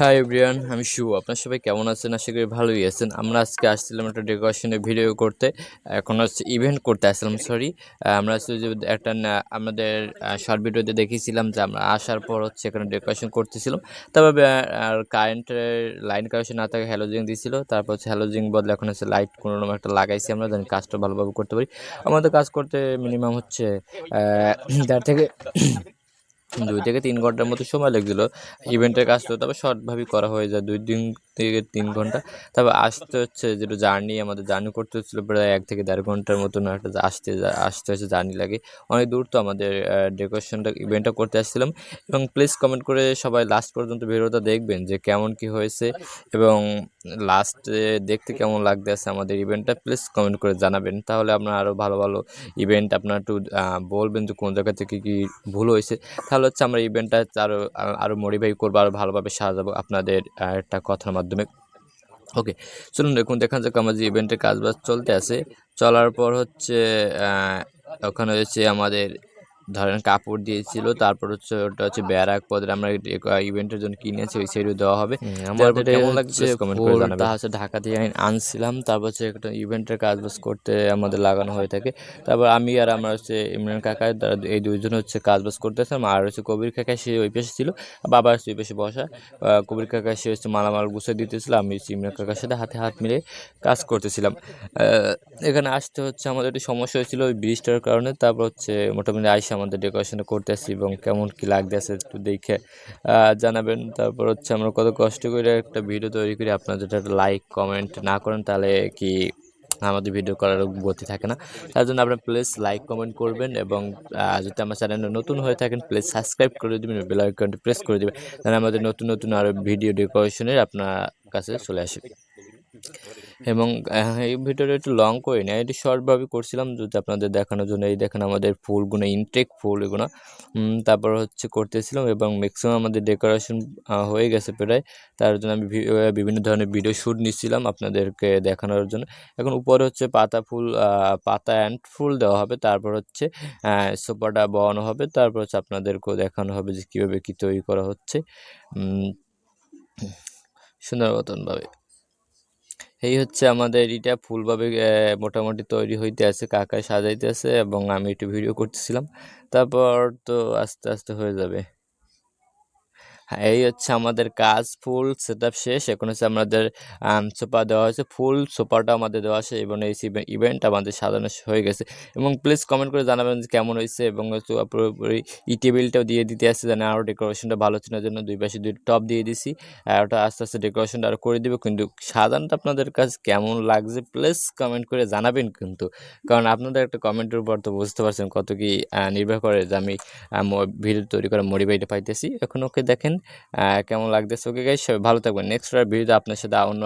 Hi everyone আমি শুভ। আপনার সবাই কেমন আছেন? আশা করি ভালোই আছেন। আমরা আজকে আসছিলাম একটা ডেকোরেশনের ভিডিও করতে। এখন হচ্ছে ইভেন্ট করতে আসছিলাম সরি আমরা হচ্ছে যে একটা আমাদের শর্ট ভিডিওতে দেখিয়েছিলাম যে আমরা আসার পর হচ্ছে এখানে ডেকোরেশন করতেছিলাম। তারপর আর কারেন্টের লাইন কানেকশন না থাকে হ্যালোজিং দিয়েছিল তারপর হচ্ছে হ্যালোজিং বদলে এখন হচ্ছে লাইট কোনো রকম একটা লাগাইছি আমরা, যেন কাজটা ভালোভাবে করতে পারি। আমাদের কাজ করতে মিনিমাম হচ্ছে দেড় থেকে দুই থেকে তিন ঘণ্টার মতো সময় লেগেছিলো। ইভেন্টের কাজ তো তবে শর্টভাবেই করা হয়ে যায়, দুই দিন থেকে তিন ঘণ্টা। তবে আসতে হচ্ছে যেটা জার্নি আমাদের জার্নি করতে হচ্ছিল প্রায় এক থেকে দেড় ঘণ্টার মতন একটা আসতে আসতে হচ্ছে জার্নি লাগে। অনেক দূর তো আমাদের ডেকোরেশনটা ইভেন্টটা করতে আসছিলাম। এবং প্লিজ কমেন্ট করে সবাই লাস্ট পর্যন্ত ভিডিওটা দেখবেন যে কেমন কি হয়েছে। এবং লাস্টে দেখতে কেমন লাগতে আছে আমাদের ইভেন্টটা প্লিজ কমেন্ট করে জানাবেন। তাহলে আপনার আরও ভালো ভালো ইভেন্ট আপনার একটু বলবেন যে কোন জায়গা থেকে কি ভুল হয়েছে। তাহলে হচ্ছে আমরা ইভেন্টটা আরও আরও মডিফাই করব আরও ভালোভাবে সাজাবো আপনাদের একটা কথার মাধ্যমে। ওকে চলুন দেখুন, দেখা যাক আমার যে ইভেন্টের কাজ বাজ চলতে আছে। চলার পর হচ্ছে ওখানে হচ্ছে আমাদের ধরেন কাপড় দিয়েছিল তারপর হচ্ছে ওটা হচ্ছে ব্যারাক পদের আমরা ইভেন্টের জন্য কিনেছি ওই সাইডে দেওয়া হবে। আমাদের কেমন লাগছে? কমেন্ট করে জানাবেন। হচ্ছে ঢাকা থেকে আনছিলাম তারপর হচ্ছে একটা ইভেন্টের কাজ বাজ করতে আমাদের লাগানো হয়ে থাকে। তারপর আমি আর আমার হচ্ছে ইমরান কাকা এই দুইজন হচ্ছে কাজ বাজ করতেছিলাম আর হচ্ছে কবির কাকা সে ওই পাশে ছিল বাবা হচ্ছে ওই পাশে বসা। কবির কাকা সে হচ্ছে মালামাল গুছিয়ে দিতেছিল আমি হচ্ছে ইমরান কাকার সাথে হাতে হাত মিলে কাজ করতেছিলাম। এখানে আসতে হচ্ছে আমাদের একটু সমস্যা হয়েছিল ওই ব্রিজটার কারণে তারপর হচ্ছে মোটামুটি আইসে আমাদের ডেকোরেশন করতেছি এবং কেমন কি লাগতেছে একটু দেখে জানাবেন। তারপর হচ্ছে আমরা কত কষ্ট করে একটা ভিডিও তৈরি করি। আপনারা যদি একটা লাইক কমেন্ট না করেন তাহলে কি আমাদের ভিডিও করার গতি থাকে না। তার জন্য আপনারা প্লিজ লাইক কমেন্ট করবেন এবং যদি আমার চ্যানেলে নতুন হয়ে থাকেন প্লিজ সাবস্ক্রাইব করে দেবেন বেল আইকনটি প্রেস করে দেবেন। তাহলে আমাদের নতুন নতুন আরও ভিডিও ডেকোরেশনের আপনার কাছে চলে আসবে। এবং এই ভিডিওটা একটু লং করি না এটি শর্টভাবে করছিলাম, যদি আপনাদের দেখানোর জন্য। এই দেখেন আমাদের ফুলগুলো ইনটেক ফুল এগুলো। তারপর হচ্ছে করতেছিলাম এবং ম্যাক্সিমাম আমাদের ডেকোরেশন হয়ে গেছে প্রায়। তার জন্য আমি বিভিন্ন ধরনের ভিডিও শ্যুট নিচ্ছিলাম আপনাদেরকে দেখানোর জন্য। এখন উপরে হচ্ছে পাতা ফুল পাতা অ্যান্ড ফুল দেওয়া হবে। তারপর হচ্ছে সোফাটা বসানো হবে। তারপর হচ্ছে আপনাদেরকেও দেখানো হবে যে কীভাবে কী তৈরি করা হচ্ছে। সুন্দর মতনভাবে এই হচ্ছে আমাদের এটা ফুলভাবে মোটামুটি তৈরি হইতে আছে, কাকায় সাজাইতে আছে এবং আমি একটু ভিডিও করতেছিলাম। তারপর তো আস্তে আস্তে হয়ে যাবে। এই হচ্ছে আমাদের কাজ, ফুল সেট শেষ। এখন হচ্ছে আমাদের সোফা দেওয়া হয়েছে। ফুল সোফাটা আমাদের দেওয়া আছে এবং এই ইভেন্ট আমাদের সাজানো হয়ে গেছে। এবং প্লিজ কমেন্ট করে জানাবেন যে কেমন হয়েছে এবং পুরোপুরি ই টেবিলটাও দিয়ে দিতে আসছে যেন আরও ডেকোরেশনটা ভালো ছিল জন্য দুই পাশে দুই টপ দিয়ে দিছি। আর ওটা আস্তে আস্তে ডেকোরেশনটা আরও করে দেবো। কিন্তু সাজানোটা আপনাদের কাছে কেমন লাগছে প্লিজ কমেন্ট করে জানাবেন কিন্তু। কারণ আপনাদের একটা কমেন্টের উপর তো বুঝতে পারছেন কত কি নির্ভর করে যে আমি ভিডিও তৈরি করে মোটিভেট পাইতেছি। এখন ওকে দেখেন কেমন লাগতেছে? ওকে গাইস ভালো থাকবেন। নেক্সট ভিডিওতে আপনার সাথে অন্য